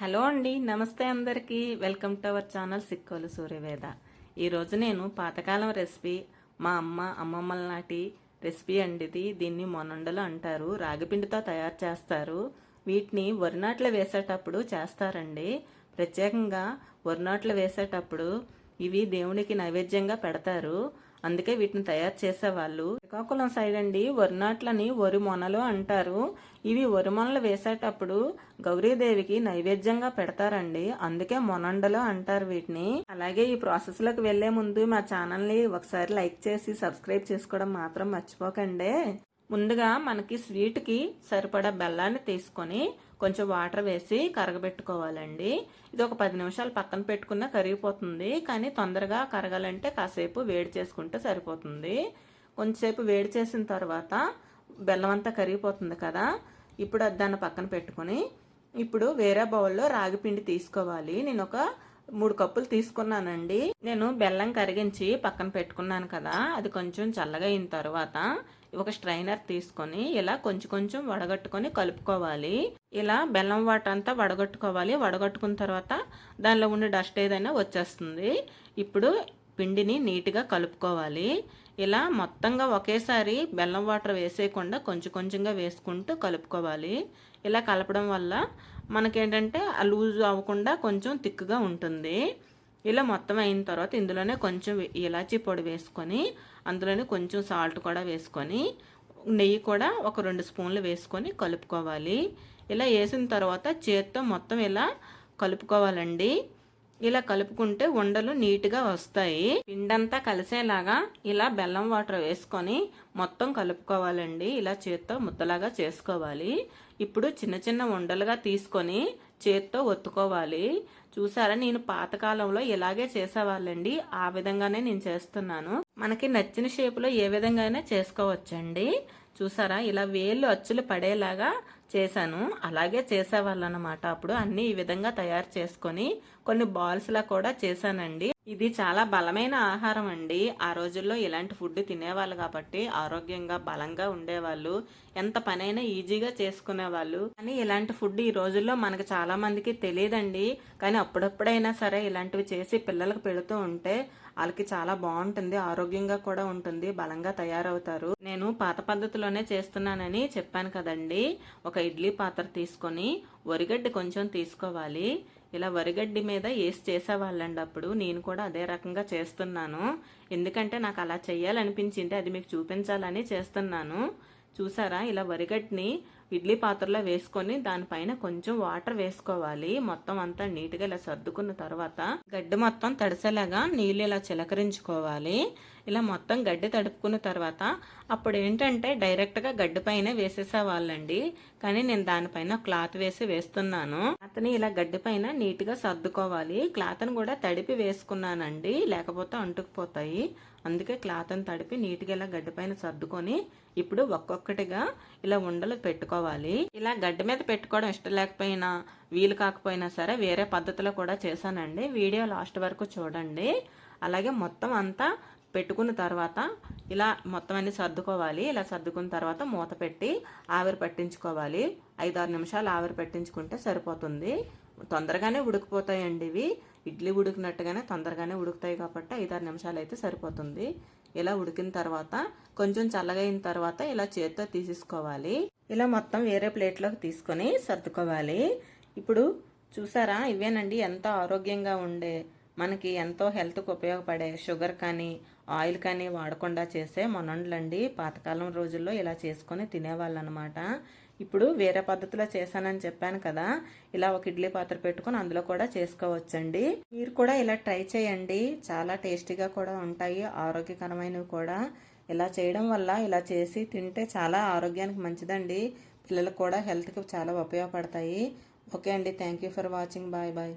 Hello అండి నమస్తే అందరికీ. Welcome to our channel Sikkolu Suryaveda. ఈరోజు నేను పాతకాలం రెసిపీ మా అమ్మ అమ్మమ్మల నాటి రెసిపీ అండి ఇది. దీన్ని మొనండలు అంటారు రాగిపిండితో తయారు చేస్తారు. వీటిని వరినాట్లు వేసేటప్పుడు చేస్తారండి. ప్రత్యేకంగా వరినాట్లు వేసేటప్పుడు ఇవి దేవునికి నైవేద్యంగా పెడతారు. అందుకే వీటిని తయారు చేసేవాళ్ళు. శ్రీకాకుళం సైడ్ అండి వరినాట్లని వరి మొనలు అంటారు. ఇవి వరి మొనలు వేసేటప్పుడు గౌరీదేవికి నైవేద్యంగా పెడతారండి. అందుకే మొనండలు అంటారు వీటిని. అలాగే ఈ ప్రాసెస్లోకి వెళ్ళే ముందు మా ఛానల్ని ఒకసారి లైక్ చేసి సబ్స్క్రైబ్ చేసుకోవడం మాత్రం మర్చిపోకండి. ముందుగా మనకి స్వీట్కి సరిపడా బెల్లాన్ని తీసుకొని కొంచెం వాటర్ వేసి కరగబెట్టుకోవాలండి. ఇది ఒక పది నిమిషాలు పక్కన పెట్టుకున్న కరిగిపోతుంది. కానీ తొందరగా కరగాలంటే కాసేపు వేడి చేసుకుంటే సరిపోతుంది. కొంచెంసేపు వేడి చేసిన తర్వాత బెల్లం అంతా కరిగిపోతుంది కదా ఇప్పుడు దాన్ని పక్కన పెట్టుకొని ఇప్పుడు వేరే బౌల్లో రాగిపిండి తీసుకోవాలి. నేను ఒక మూడు కప్పులు తీసుకున్నానండి. నేను బెల్లం కరిగించి పక్కన పెట్టుకున్నాను కదా అది కొంచెం చల్లగా అయిన తర్వాత ఒక స్ట్రైనర్ తీసుకొని ఇలా కొంచెం కొంచెం వడగట్టుకొని కలుపుకోవాలి. ఇలా బెల్లం వాటర్ అంతా వడగట్టుకోవాలి. వడగట్టుకున్న తర్వాత దానిలో ఉండే డస్ట్ ఏదైనా వచ్చేస్తుంది. ఇప్పుడు పిండిని నీట్గా కలుపుకోవాలి. ఇలా మొత్తంగా ఒకేసారి బెల్లం వాటర్ వేసేయకుండా కొంచెం కొంచెంగా వేసుకుంటూ కలుపుకోవాలి. ఇలా కలపడం వల్ల మనకేంటంటే లూజ్ అవ్వకుండా కొంచెం థిక్గా ఉంటుంది. ఇలా మొత్తం అయిన తర్వాత ఇందులోనే కొంచెం ఇలాచీ పొడి వేసుకొని అందులోనే కొంచెం సాల్ట్ కూడా వేసుకొని నెయ్యి కూడా ఒక రెండు స్పూన్లు వేసుకొని కలుపుకోవాలి. ఇలా వేసిన తర్వాత చేత్తో మొత్తం ఇలా కలుపుకోవాలండి. ఇలా కలుపుకుంటే ఉండలు నీట్గా వస్తాయి. పిండంతా కలిసేలాగా ఇలా బెల్లం వాటర్ వేసుకొని మొత్తం కలుపుకోవాలండి. ఇలా చేత్తో ముద్దలాగా చేసుకోవాలి. ఇప్పుడు చిన్న చిన్న ఉండలుగా తీసుకొని చేత్తో ఒత్తుకోవాలి. చూసారా నేను పాతకాలంలో ఇలాగే చేసేవాళ్ళండి. ఆ విధంగానే నేను చేస్తున్నాను. మనకి నచ్చిన షేపులో ఏ విధంగా అయినా చేసుకోవచ్చండి. చూసారా? ఇలా వేళ్ళు అచ్చులు పడేలాగా చేశాను. అలాగే చేసేవాళ్ళు అనమాట అప్పుడు అన్ని ఈ విధంగా తయారు చేసుకొని కొన్ని బాల్స్లా కూడా చేశానండి. ఇది చాలా బలమైన ఆహారం అండి. ఆ రోజుల్లో ఇలాంటి ఫుడ్ తినేవాళ్ళు కాబట్టి ఆరోగ్యంగా బలంగా ఉండేవాళ్ళు. ఎంత పనైనా ఈజీగా చేసుకునేవాళ్ళు. కానీ ఇలాంటి ఫుడ్ ఈ రోజుల్లో మనకు చాలా మందికి తెలియదండి. కానీ అప్పుడప్పుడైనా సరే ఇలాంటివి చేసి పిల్లలకు పెడుతూ ఉంటే వాళ్ళకి చాలా బాగుంటుంది ఆరోగ్యంగా కూడా ఉంటుంది బలంగా తయారవుతారు. నేను పాత పద్ధతిలోనే చేస్తున్నానని చెప్పాను కదండి. ఒక ఇడ్లీ పాత్ర తీసుకొని వరిగడ్డి కొంచెం తీసుకోవాలి. ఇలా వరిగడ్డి మీద వేసి చేసేవాళ్ళండి అప్పుడు. నేను కూడా అదే రకంగా చేస్తున్నాను. ఎందుకంటే నాకు అలా చేయాలనిపించింది అది మీకు చూపించాలని చేస్తున్నాను. చూసారా? ఇలా వరిగడ్డిని ఇడ్లీ పాత్రలో వేసుకొని దానిపైన కొంచెం వాటర్ వేసుకోవాలి. మొత్తం అంతా నీట్గా ఇలా సర్దుకున్న తర్వాత గడ్డి మొత్తం తడిసేలాగా నీళ్ళు ఇలా చిలకరించుకోవాలి. ఇలా మొత్తం గడ్డి తడుపుకున్న తర్వాత అప్పుడు ఏంటంటే డైరెక్ట్గా గడ్డి పైన వేసేసేవాళ్ళండి. కానీ నేను దానిపైన క్లాత్ వేసి వేస్తున్నాను. అతని ఇలా గడ్డి పైన నీట్గా సర్దుకోవాలి. క్లాత్ని కూడా తడిపి వేసుకున్నానండి. లేకపోతే అంటుకుపోతాయి. అందుకే క్లాత్ని తడిపి నీట్గా ఇలా గడ్డి పైన సర్దుకొని ఇప్పుడు ఒక్కొక్కటిగా ఇలా ఉండలు పెట్టుకోవాలి. ఇలా గడ్డి మీద పెట్టుకోవడం ఇష్టం లేకపోయినా వీలు కాకపోయినా సరే వేరే పద్ధతిలో కూడా చేశానండి. వీడియో లాస్ట్ వరకు చూడండి. అలాగే మొత్తం అంతా పెట్టుకున్న తర్వాత ఇలా మొత్తం అన్ని సర్దుకోవాలి. ఇలా సర్దుకున్న తర్వాత మూత పెట్టి ఆవిరి పట్టించుకోవాలి. ఐదారు నిమిషాలు ఆవిరి పట్టించుకుంటే సరిపోతుంది. తొందరగానే ఉడికిపోతాయండి ఇవి. ఇడ్లీ ఉడికినట్టుగానే తొందరగానే ఉడుకుతాయి కాబట్టి ఐదారు నిమిషాలు అయితే సరిపోతుంది. ఇలా ఉడికిన తర్వాత కొంచెం చల్లగా అయిన తర్వాత ఇలా చేతితో తీసేసుకోవాలి. ఇలా మొత్తం వేరే ప్లేట్లోకి తీసుకొని సర్దుకోవాలి. ఇప్పుడు చూసారా? ఇవేనండి ఎంత ఆరోగ్యంగా ఉండే మనకి ఎంతో హెల్త్కి ఉపయోగపడే షుగర్ కానీ ఆయిల్ కానీ వాడకుండా చేసే మొనండ్లండి. పాతకాలం రోజుల్లో ఇలా చేసుకొని తినేవాళ్ళు అనమాట ఇప్పుడు వేరే పద్ధతిలో చేశానని చెప్పాను కదా ఇలా ఒక ఇడ్లీ పాత్ర పెట్టుకుని అందులో కూడా చేసుకోవచ్చండి. మీరు కూడా ఇలా ట్రై చేయండి. చాలా టేస్టీగా కూడా ఉంటాయి ఆరోగ్యకరమైనవి కూడా. ఇలా చేయడం వల్ల ఇలా చేసి తింటే చాలా ఆరోగ్యానికి మంచిదండి. పిల్లలకు కూడా హెల్త్కి చాలా ఉపయోగపడతాయి. ఓకే అండి. Thank you for watching. Bye bye.